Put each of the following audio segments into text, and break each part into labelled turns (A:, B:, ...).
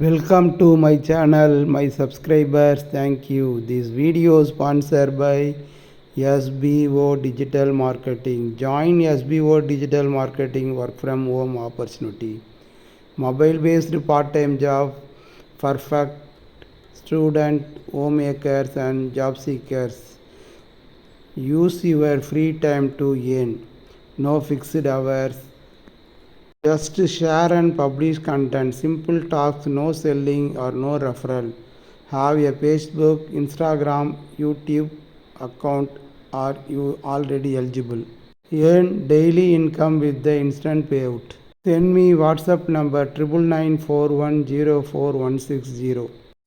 A: Welcome to my channel, my subscribers. Thank you. This video sponsored by SBO Digital Marketing. Join SBO Digital Marketing work from home opportunity. Mobile based part time job, perfect student, homemakers, and job seekers. Use your free time to earn. No fixed hours. Just share and publish content. Simple talks, no selling or no referral. Have a Facebook, Instagram, YouTube account. Are you already eligible? Earn daily income with the instant payout. Send me WhatsApp number triple nine four one zero four one six zero.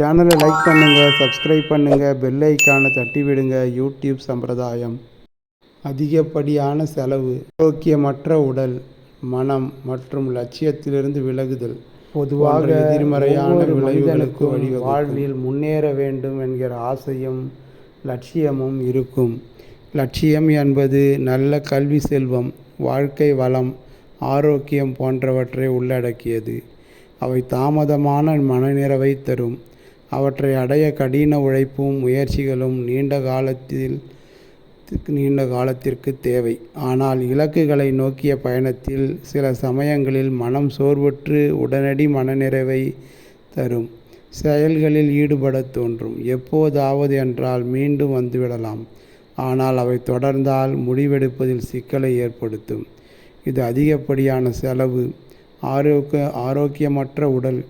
A: சேனலை like பண்ணுங்கள் subscribe பண்ணுங்கள் bell ஐக்கானை தட்டி விடுங்க YouTube சம்பிரதாயம். அதிகப்படியான செலவு ஆரோக்கியமற்ற உடல் மனம் மற்றும் லட்சியத்திலிருந்து விலகுதல். பொதுவாக எதிர்மறையான விளைவுகளுக்கு வழிவகுக்கும். வாழ்வில் முன்னேற வேண்டும் என்கிற ஆசையும் லட்சியமும் இருக்கும். லட்சியம் என்பது நல்ல கல்வி செல்வம் வாழ்க்கை வளம் ஆரோக்கியம் போன்றவற்றை உள்ளடக்கியது. அவை தாமதமான மனநிறைவை தரும். அவற்றை அடைய கடின உழைப்பும் முயற்சிகளும் நீண்ட காலத்தில் நீண்ட காலத்திற்கு தேவை. ஆனால் இலக்குகளை நோக்கிய பயணத்தில் சில சமயங்களில் மனம் சோர்வுற்று உடனடி மனநிறைவை தரும். செயல்களில் ஈடுபடத் தோன்றும். எப்போதாவது என்றால் மீண்டும் வந்துவிடலாம். ஆனால் அவை தொடர்ந்தால் முடிவெடுப்பதில் சிக்கலை ஏற்படுத்தும். இது அதிகப்படியான செலவு. ஆரோக்கிய ஆரோக்கியமற்ற உடல்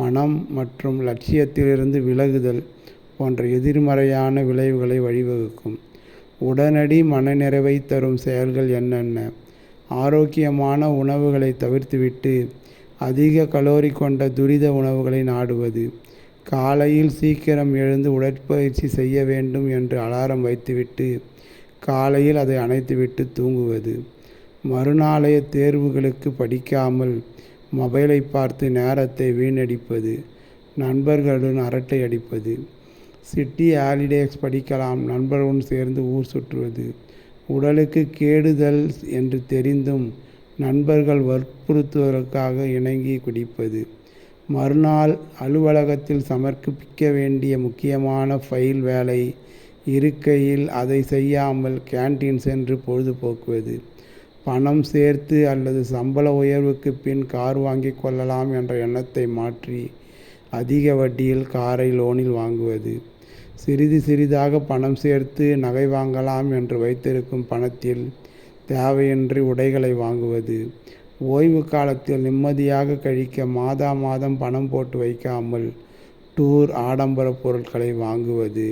A: மனம் மற்றும் லட்சியத்திலிருந்து விலகுதல் போன்ற எதிர்மறையான விளைவுகளை வழிவகுக்கும். உடனடி மனநிறைவை தரும் செயல்கள் என்னென்ன? ஆரோக்கியமான உணவுகளை தவிர்த்துவிட்டு அதிக கலோரி கொண்ட துரித உணவுகளை நாடுவது. காலையில் சீக்கிரம் எழுந்து உடற்பயிற்சி செய்ய வேண்டும் என்று அலாரம் வைத்துவிட்டு காலையில் அதை அணைத்துவிட்டு தூங்குவது. மறுநாளைய தேர்வுகளுக்கு படிக்காமல் மொபைலை பார்த்து நேரத்தை வீணடிப்பது நண்பர்களுடன் அரட்டை அடிப்பது சிட்டி ஹாலிடேஸ் படிக்கலாம் நண்பர்களுடன் சேர்ந்து ஊர் சுற்றுவது உடலுக்கு கேடுதல் என்று தெரிந்தும் நண்பர்கள் வற்புறுத்துவதற்காக இணங்கி குடிப்பது மறுநாள் அலுவலகத்தில் சமர்ப்பிக்க வேண்டிய முக்கியமான ஃபைல் வேலை இருக்கையில் அதை செய்யாமல் கேன்டீன் சென்று பொழுதுபோக்குவது பணம் சேர்த்து அல்லது சம்பள உயர்வுக்கு பின் கார் வாங்கி கொள்ளலாம் என்ற எண்ணத்தை மாற்றி அதிக வட்டியில் காரை லோனில் வாங்குவது. சிறிது சிறிதாக பணம் சேர்த்து நகை வாங்கலாம் என்று வைத்திருக்கும் பணத்தில் தேவையின்றி உடைகளை வாங்குவது. ஓய்வு காலத்தில் நிம்மதியாக கழிக்க மாதா மாதம் பணம் போட்டு வைக்காமல் டூர் ஆடம்பர பொருட்களை வாங்குவது.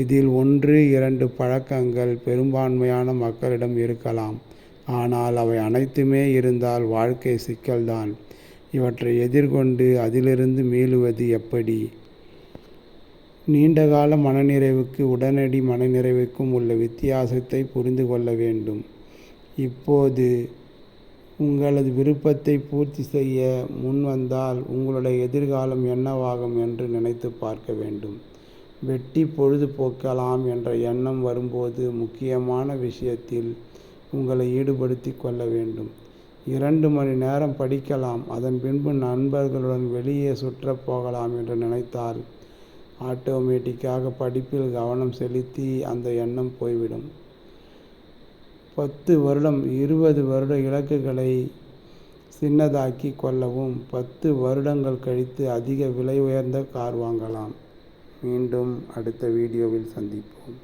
A: இதில் ஒன்று இரண்டு பழக்கங்கள் பெரும்பான்மையான மக்களிடம் இருக்கலாம். ஆனால் அவை அனைத்துமே இருந்தால் வாழ்க்கை சிக்கல்தான். இவற்றை எதிர்கொண்டு அதிலிருந்து மீளுவது எப்படி? நீண்டகால மனநிறைவுக்கு உடனடி மனநிறைவுக்கும் உள்ள வித்தியாசத்தை புரிந்து கொள்ள வேண்டும். இப்போது உங்களது விருப்பத்தை பூர்த்தி செய்ய முன்வந்தால் உங்களுடைய எதிர்காலம் என்னவாகும் என்று நினைத்து பார்க்க வேண்டும். வெட்டி பொழுது போக்கலாம் என்ற எண்ணம் வரும்போது முக்கியமான விஷயத்தில் உங்களை ஈடுபடுத்தி கொள்ள வேண்டும். இரண்டு மணி நேரம் படிக்கலாம். அதன் பின்பு நண்பர்களுடன் வெளியே சுற்றப் போகலாம் என்று நினைத்தால் ஆட்டோமேட்டிக்காக படிப்பில் கவனம் செலுத்தி அந்த எண்ணம் போய்விடும். பத்து வருடம் இருபது வருட இலக்குகளை சின்னதாக்கி கொள்ளவும் பத்து வருடங்கள் கழித்து அதிக விலை உயர்ந்த கார் வாங்கலாம். மீண்டும் அடுத்த வீடியோவில் சந்திப்போம்.